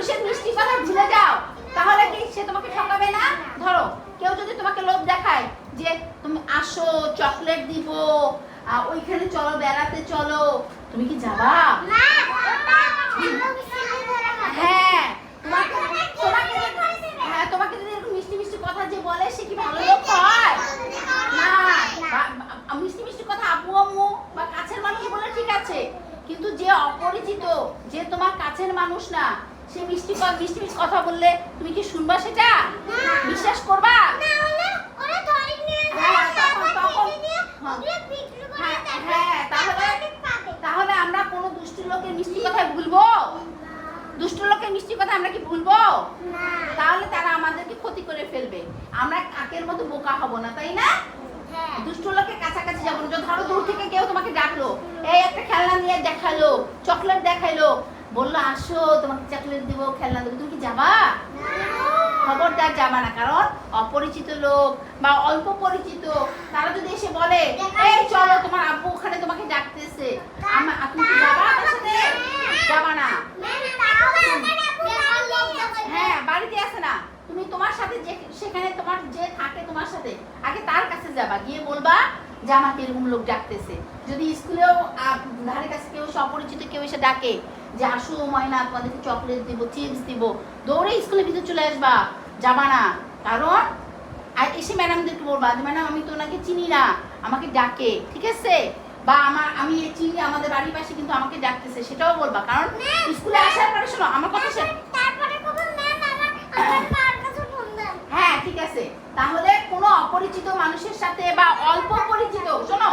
মানুষের মিষ্টি কথা ভুলে যাও, তাহলে কি সে তোমাকে ঠকাবে না? ধরো, কেউ যদি তোমাকে লোভ দেখায় যে তুমি আসো, চকলেট দিব ওইখানে চলো, বেড়াতে চলো, তুমি কি যাবা? হ্যাঁ কিন্তু যে অপরিচিত, যে তোমার কাছের মানুষ না সে মিষ্টি মিষ্টি মিষ্টি কথা বললে তুমি কি শুনবা সেটা? বিশ্বাস করবা? হ্যাঁ, হ্যাঁ, হ্যাঁ, তাহলে- তাহলে আমরা কোনো দুষ্ট লোকের মিষ্টি কথা ভুলবো? দুষ্ট লোকের মিষ্টি কথা আমরা কি ভুলবো? তাহলে তারা আমাদেরকে ক্ষতি করে ফেলবে। আমরা কাকের মতো বোকা হব না তাই না? দুষ্ট লোকের কাছাকাছি যাব না। ধরো দূর থেকে কেউ তোমাকে ডাকলো। এই একটা খেলনা নিয়ে দেখাল চকলেট দেখাইলো বলল আসো তোমাকে চকলেট দিব খেলনা দেবো তুমি কি যাবা খবরদার যাবা না কারণ অপরিচিত লোক বা অল্প পরিচিত তারা যদি এসে বলে এই চলো তোমার আব্বু ওখানে তোমাকে ডাকতেছে তুমি কি যাবা সাথে যাবা না হ্যাঁ বাড়িতে আসে না তুমি তোমার সাথে যে সেখানে তোমার যে থাকে তোমার সাথে আগে তার কাছে যাবা গিয়ে বলবা যে আমাকে এরকম লোক ডাকতেছে। যদি স্কুলেও ধারে কাছে কেউ অপরিচিত কেউ এসে ডাকে যে আসো ময়না তোমাদেরকে চকলেট দিব চিপস দিব দৌড়ে স্কুলের ভিতরে চলে আসবা। যাবা না। কারণ আর এসে ম্যাডামদেরকে বলবা যে ম্যাডাম আমি তো ওনাকে চিনি না আমাকে ডাকে। ঠিক আছে? বা আমার আমি চিনি আমাদের বাড়ির পাশে কিন্তু আমাকে ডাকতেছে সেটাও বলবা। কারণ স্কুলে আসার পরে শোনো আমার কথা হ্যাঁ ঠিক আছে। তাহলে কোনো অপরিচিত মানুষের সাথে বা অল্প পরিচিত শোনো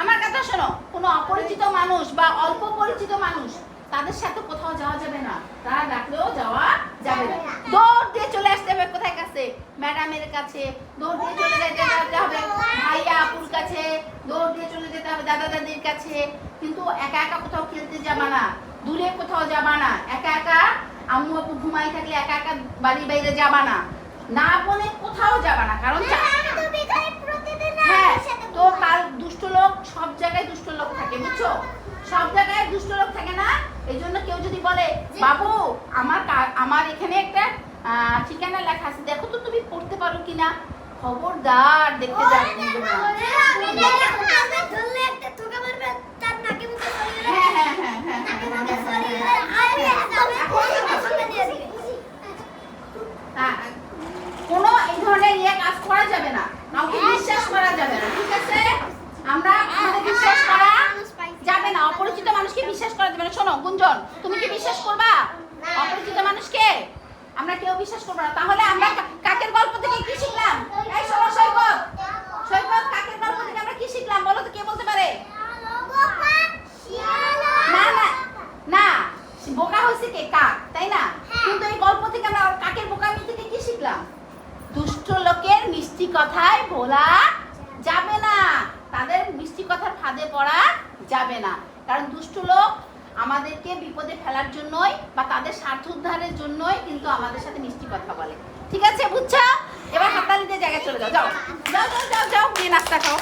আমার কথা শোনো কোনো অপরিচিত মানুষ বা অল্প পরিচিত মানুষ তাদের সাথে কোথাও যাওয়া যাবে না। তারা ডাকলেও যাওয়া যাবে না। দৌড় দিয়ে চলে আসতে হবে কোথায় কাছে? ম্যাডামের কাছে। দৌড় দিয়ে চলে যেতে হবে। ভাইয়া আপুর কাছে। দৌড় দিয়ে চলে যেতে হবে দাদা দাদির কাছে। কিন্তু একা একা কোথাও খেলতে যাবা না। দূরে কোথাও যাবা না। একা একা আম্মু আপু ঘুমাই থাকলে একা একা বাড়ি বাইরে যাবা না। না বলে কোথাও যাবা না কারণ চা- হ্যাঁ তো কাল দুষ্ট লোক সব জায়গায় দুষ্ট লোক থাকে বুঝছ সব জায়গায় দুষ্ট লোক থাকে না এই জন্য কেউ যদি বলে বাবু আমার আমার এখানে একটা ঠিকানা লেখা আছে দেখো তো তুমি পড়তে পারো কিনা খবরদার দেখতে যাবে হ্যাঁ হ্যাঁ হ্যাঁ হ্যাঁ হ্যাঁ, কোনো এই ধরনের ইয়ে কাজ করা যাবে না কাউকে বিশ্বাস করা যাবে না ঠিক আছে আমরা আমাদের বিশ্বাস করা যাবে না অপরিচিত মানুষকে বিশ্বাস করা যাবে না শোনো তুমি কি বিশ্বাস করবা? অপরিচিত মানুষকে? আমরা কেউ বিশ্বাস করব না। তাহলে আমরা কাকের গল্প থেকে কি শিখলাম? এই শোনো সৈকত। সৈকত, কাকের গল্প থেকে আমরা কি শিখলাম? বলো তো কে বলতে পারে? না না না বোকা হয়েছে কে? কাক, তাই না? কিন্তু এই গল্প থেকে আমরা কাকের বোকামি থেকে কি শিখলাম? দুষ্ট লোকের মিষ্টি কথায় বলা যাবে না। তাদের মিষ্টি কথার ফাঁদে পড়া যাবে না। কারণ দুষ্ট লোক আমাদেরকে বিপদে ফেলার জন্যই বা তাদের স্বার্থ উদ্ধারের জন্যই কিন্তু আমাদের সাথে মিষ্টি কথা বলে। ঠিক আছে, বুঝছ? এবার হাতালিতে জায়গায় চলে যাও যাও। যাও যাও যাও নাস্তা খাও।